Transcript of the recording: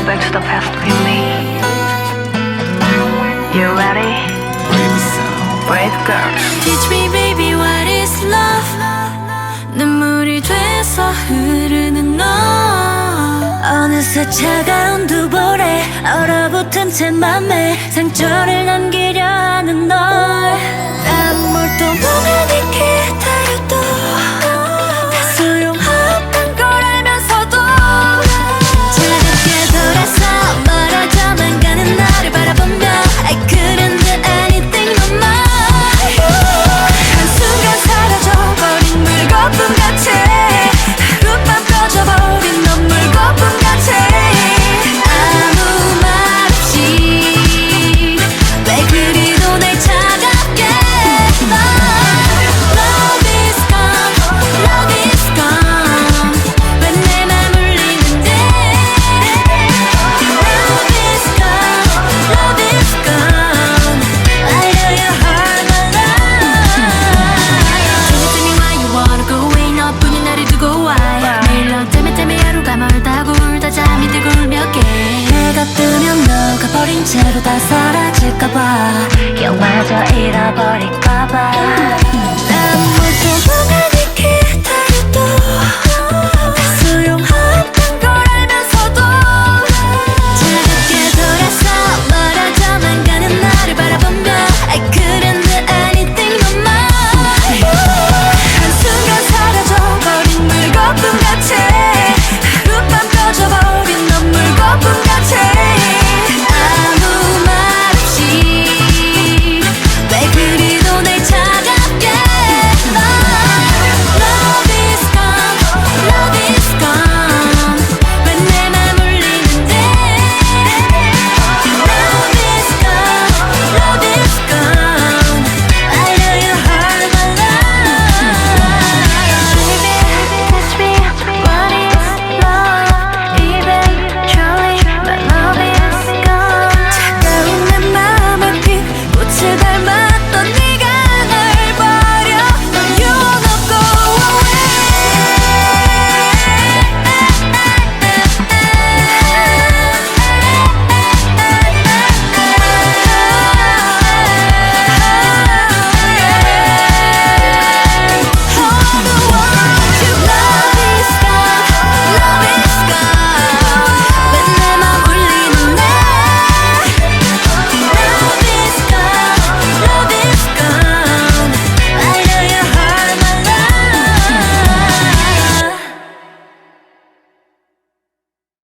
to the past with me. You ready? Brave girls. Teach me baby what is love 눈물이 돼서 흐르는 너 어느새 차가운 두 볼에 얼어붙은 채 맘에 상처를 남기려 하는 널 진실도 다 사라질까봐. 영마저 잃어버릴까봐.